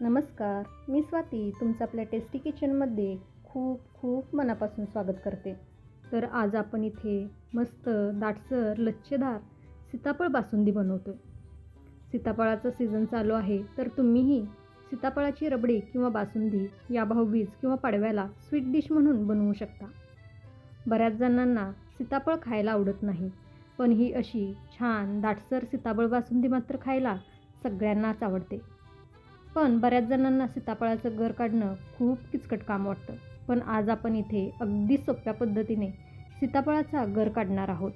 नमस्कार मी स्वाती तुमचं आपल्या टेस्टी किचनमध्ये खूप खूप मनापासून स्वागत करते. तर आज आपण इथे मस्त दाटसर लच्छेदार सीताफळ बासुंदी बनवतो आहे सीताफळाचा सीझन चालू आहे तर तुम्हीही सीताफळाची रबडी किंवा बासुंदी या भाऊबीज किंवा पाडव्याला स्वीट डिश म्हणून बनवू शकता. बऱ्याच जणांना सीताफळ खायला आवडत नाही पण ही अशी छान दाटसर सीताफळ बासुंदी मात्र खायला सगळ्यांनाच आवडते. पण बऱ्याच जणांना सीताफळाचं घर काढणं खूप किचकट काम वाटतं. पण आज आपण इथे अगदी सोप्या पद्धतीने सीताफळाचा घर काढणार आहोत.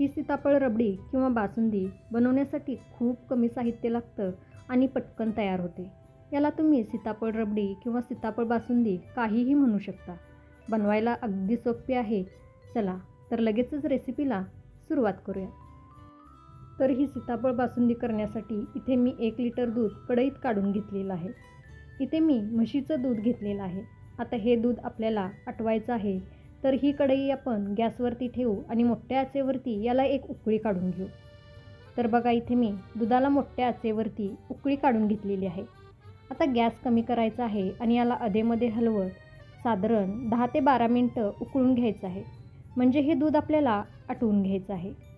ही सीताफळ रबडी किंवा बासुंदी बनवण्यासाठी खूप कमी साहित्य लागतं आणि पटकन तयार होते. याला तुम्ही सीताफळ रबडी किंवा सीताफळ बासुंदी काहीही म्हणू शकता. बनवायला अगदी सोपी आहे. चला तर लगेचच रेसिपीला सुरुवात करूया. तर ही सीताफळ बासुंदी करण्यासाठी इथे मी एक लिटर दूध कढईत काढून घेतलेलं आहे. इथे मी म्हशीचं दूध घेतलेलं आहे. आता हे दूध आपल्याला आटवायचं आहे. तर ही कढई आपण गॅसवरती ठेवू आणि मोठ्या आचेवरती याला एक उकळी काढून घेऊ. तर बघा इथे मी दुधाला मोठ्या आचेवरती उकळी काढून घेतलेली आहे. आता गॅस कमी करायचा आहे आणि याला अधेमध्ये हलवत साधारण दहा ते बारा मिनटं उकळून घ्यायचं आहे. म्हणजे हे दूध आपल्याला आटवून घ्यायचं आहे.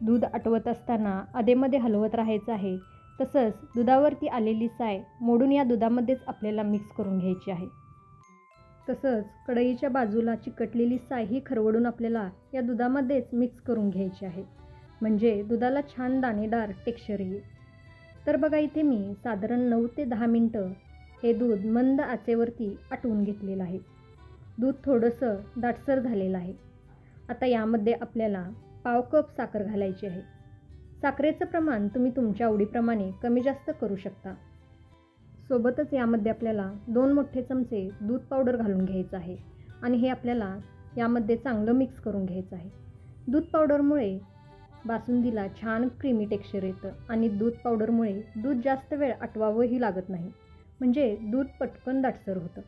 दूध आटवत असताना अधेमध्ये हलवत राहायचं आहे. तसंच दुधावरती आलेली साय मोडून या दुधामध्येच आपल्याला मिक्स करून घ्यायची आहे. तसंच कढईच्या बाजूला चिकटलेली साय ही खरवडून आपल्याला या दुधामध्येच मिक्स करून घ्यायची आहे. म्हणजे दुधाला छान दाणेदार टेक्स्चर येईल. तर बघा इथे मी साधारण नऊ ते दहा मिनटं हे दूध मंद आचेवरती आटवून घेतलेलं आहे. दूध थोडंसं दाटसर झालेलं आहे. आता यामध्ये आपल्याला पाव कप साखर घालायची आहे. साखरेचं प्रमाण तुम्ही तुमच्या आवडीप्रमाणे कमी जास्त करू शकता. सोबतच यामध्ये आपल्याला दोन मोठे चमचे दूध पावडर घालून घ्यायचं आहे आणि हे आपल्याला यामध्ये चांगलं मिक्स करून घ्यायचं आहे. दूध पावडरमुळे बासुंदीला छान क्रीमी टेक्स्चर येतं आणि दूध पावडरमुळे दूध जास्त वेळ आटवावंही लागत नाही. म्हणजे दूध पटकन दाटसर होतं.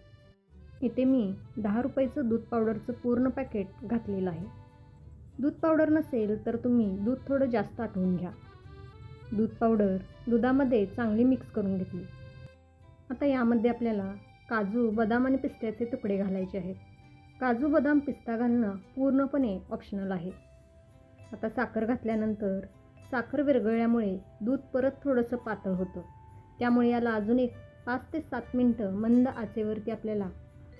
इथे मी दहा रुपयाचं दूध पावडरचं पूर्ण पॅकेट घातलेलं आहे. दूध पावडर नसेल तर तुम्ही दूध थोडं जास्त आठवून घ्या. दूध पावडर दुधामध्ये चांगली मिक्स करून घेतली. आता यामध्ये आपल्याला काजू बदाम आणि पिस्त्याचे तुकडे घालायचे आहेत. काजू बदाम पिस्ता घालणं पूर्णपणे ऑप्शनल आहे. आता साखर घातल्यानंतर साखर विरघळल्यामुळे दूध परत थोडंसं पातळ होतं. त्यामुळे याला अजून एक पाच ते सात मिनटं मंद आचेवरती आपल्याला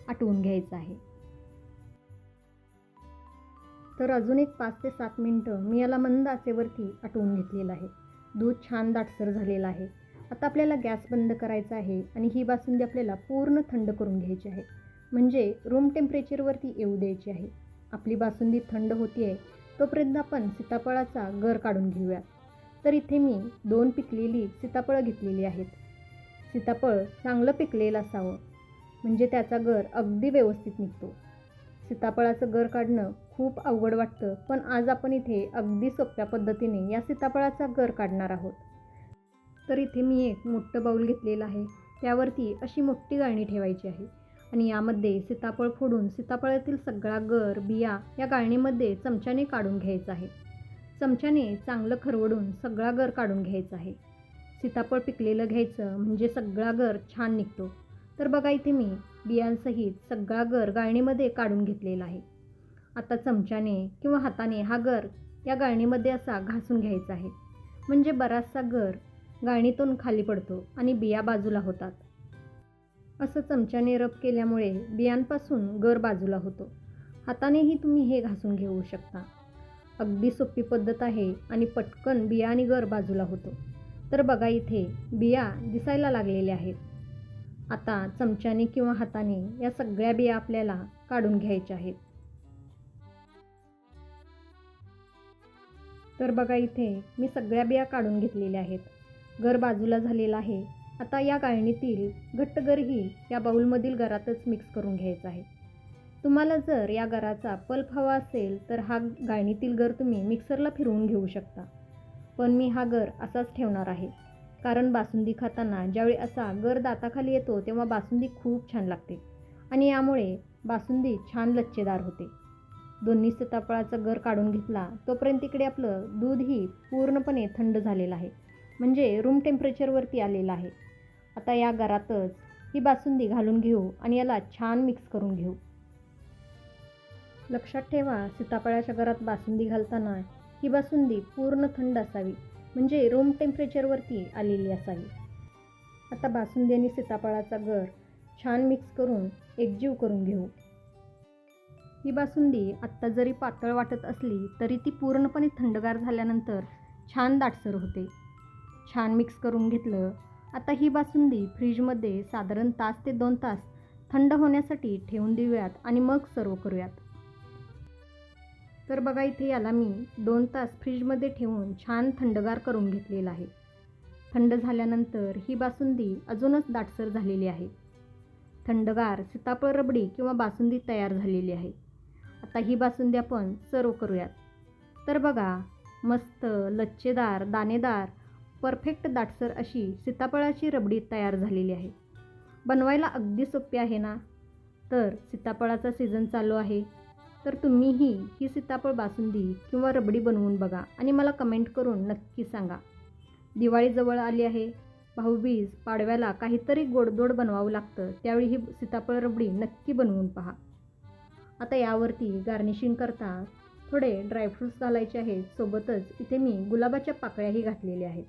आटवून घ्यायचं आहे. तर अजून एक पाच ते सात मिनटं मी याला मंद आचेवरती आटवून घेतलेलं आहे. दूध छान दाटसर झालेलं आहे. आता आपल्याला गॅस बंद करायचा आहे आणि ही बासुंदी आपल्याला पूर्ण थंड करून घ्यायची आहे. म्हणजे रूम टेम्परेचरवरती येऊ द्यायची आहे. आपली बासुंदी थंड होती आहे तोपर्यंत आपण सीताफळाचा गर काढून घेऊया. तर इथे मी दोन पिकलेली सीताफळं घेतलेली आहेत. सीताफळ चांगलं पिकलेलं असावं. म्हणजे त्याचा गर अगदी व्यवस्थित निघतो. सीताफळाचं गर काढणं खूप अवघड वाटतं पण आज आपण इथे अगदी सोप्या पद्धतीने या सीताफळाचा गर काढणार आहोत. तर इथे मी एक मोठं बाऊल घेतलेलं आहे त्यावरती अशी मोठी गाळणी ठेवायची आहे आणि यामध्ये सीताफळ फोडून सीताफळातील सगळा गर बिया या गाळणीमध्ये चमच्याने काढून घ्यायचा आहे. चमच्याने चांगलं खरवडून सगळा गर काढून घ्यायचा आहे. सीताफळ पिकलेलं घ्यायचं म्हणजे सगळा गर छान निघतो. तर बघा इथे मी बियांसहित सगळा गर गाळणीमध्ये काढून घेतलेला आहे. आता चमच्याने किंवा हाताने हा गर या गाळणीमध्ये असा घासून घ्यायचा आहे. म्हणजे बराचसा गर गाळणीतून खाली पडतो आणि बिया बाजूला होतात. असं चमच्याने रब केल्यामुळे बियांपासून गर बाजूला होतो. हातानेही तुम्ही हे घासून घेऊ शकता. अगदी सोपी पद्धत आहे आणि पटकन बिया आणि गर बाजूला होतो. तर बघा इथे बिया दिसायला लागलेल्या आहेत. आता चमच्याने किंवा हाताने या सगळ्या बिया आपल्याला काढून घ्यायच्या आहेत. तर बघा इथे मी सगळ्या बिया काढून घेतलेल्या आहेत. घर बाजूला झालेला आहे. आता या गाळणीतील घट्ट गरही या बाऊलमधील गरातच मिक्स करून घ्यायचा आहे. तुम्हाला जर या गराचा पल्प हवा असेल तर हा गाळणीतील गर तुम्ही मिक्सरला फिरवून घेऊ शकता. पण मी हा गर असाच ठेवणार आहे. कारण बासुंदी खाताना ज्यावेळी असा गर दाताखाली येतो तेव्हा बासुंदी खूप छान लागते. आणि यामुळे बासुंदी छान लच्छेदार होते. दोन्ही सीताफळाचा गर काढून घेतला तोपर्यंत इकडे आपलं दूधही पूर्णपणे थंड झालेलं आहे. म्हणजे रूम टेम्परेचरवरती आलेलं आहे. आता या गरातच ही बासुंदी घालून घेऊ आणि याला छान मिक्स करून घेऊ. लक्षात ठेवा सीताफळाच्या घरात बासुंदी घालताना ही बासुंदी पूर्ण थंड असावी. म्हणजे रूम टेम्परेचरवरती आलेली असावी. आता बासुंदी आणि सीताफळाचा गर छान मिक्स करून एकजीव करून घेऊ. ही बासुंदी आत्ता जरी पातळ वाटत असली तरी ती पूर्णपणे थंडगार झाल्यानंतर छान दाटसर होते. छान मिक्स करून घेतलं आता ही बासुंदी फ्रीजमध्ये साधारण तास ते दोन तास थंड होण्यासाठी ठेवून देऊयात आणि मग सर्व करूयात. तर बघा इथे याला मी दोन तास फ्रीजमध्ये ठेवून छान थंडगार करून घेतलेला आहे. थंड झाल्यानंतर ही बासुंदी अजूनच दाटसर झालेली आहे. थंडगार सीताफळ रबडी किंवा बासुंदी तयार झालेली आहे. आता ही बासुंदी आपण सर्व करूयात. तर बघा मस्त लच्छेदार दाणेदार परफेक्ट दाटसर अशी सीताफळाची रबडी तयार झालेली आहे. बनवायला अगदी सोपी आहे ना? तर सीताफळाचा सीझन चालू आहे. तर तुम्हीही ही सीताफळ बासुंदी किंवा रबडी बनवून बघा आणि मला कमेंट करून नक्की सांगा. दिवाळी जवळ आली आहे. भाऊबीज पाडव्याला काहीतरी गोडधोड बनवावं लागतं. त्यावेळी ही सीताफळ रबडी नक्की बनवून पहा. आता यावरती गार्निशिंग करता थोडे ड्रायफ्रूट्स घालायचे आहेत. सोबतच इथे मी गुलाबाच्या पाकळ्याही घातलेल्या आहेत.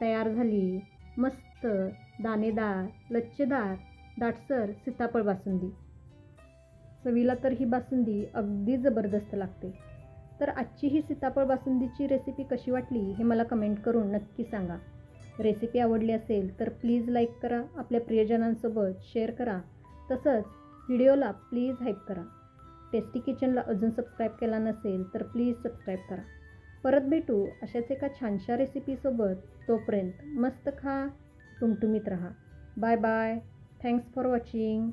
तयार झाली मस्त दाणेदार लच्छेदार दाटसर सीताफळ बासुंदी. चवीला तर ही बासुंदी अगदी जबरदस्त लागते. तर आजची ही सीताफळ बासुंदीची रेसिपी कशी वाटली हे मला कमेंट करून नक्की सांगा. रेसिपी आवडली असेल तर प्लीज लाईक करा आपल्या प्रियजनांसोबत शेअर करा. तसंच व्हिडिओला प्लीज हाईप करा. टेस्टी किचनला अजून सबस्क्राईब केला नसेल तर प्लीज सबस्क्राईब करा. परत भेटू अशाच एका छानशा रेसिपीसोबत तोपर्यंत मस्त खा तुमटुमीत राहा. Bye bye thanks for watching